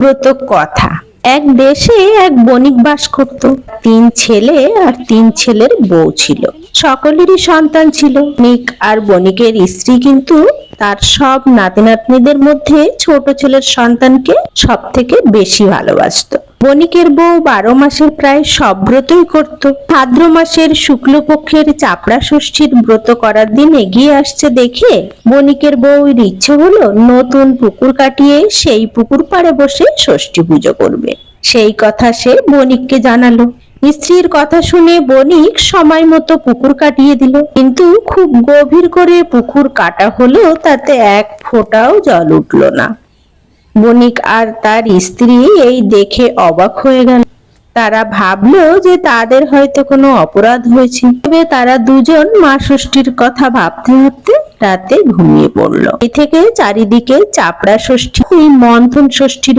ব্রত কথা। এক দেশে এক বণিক বাস করত। তিন ছেলে আর তিন ছেলের বউ ছিল। সকলেরই সন্তান ছিল। মিক আর বণিকের স্ত্রী কিন্তু তার সব নাতি নাতনিদের মধ্যে ছোট ছেলের সন্তানকে সব থেকে বেশি ভালোবাসতো। বণিকের বউ বারো মাসের প্রায় সব ব্রতই করত। ভাদ্র মাসের শুক্লপক্ষের চাপড়া ষষ্ঠীর ব্রত করার দিন এগিয়ে আসছে দেখে বণিকের বউয়ের ইচ্ছে হলো নতুন পুকুর কাটিয়ে সেই পুকুর পাড়ে বসে ষষ্ঠী পুজো করবে। সেই কথা সে বণিককে জানালো। স্ত্রীর কথা শুনে বণিক সময় মতো পুকুর কাটিয়ে দিল। কিন্তু খুব গভীর করে পুকুর কাটা হলেও তাতে এক ফোঁটাও জল উঠল না। বণিক আর তার স্ত্রী এই দেখে অবাক হয়ে গেল। তারা ভাবলো যে তাদের হয়তো কোনো অপরাধ হয়েছে। তবে তারা দুজন মা ষষ্ঠীর কথা ভাবতে ভাবতে রাতে ঘুমিয়ে পড়ল। এ থেকে চারিদিকে চাপড়া ষষ্ঠী মন্থন ষষ্ঠীর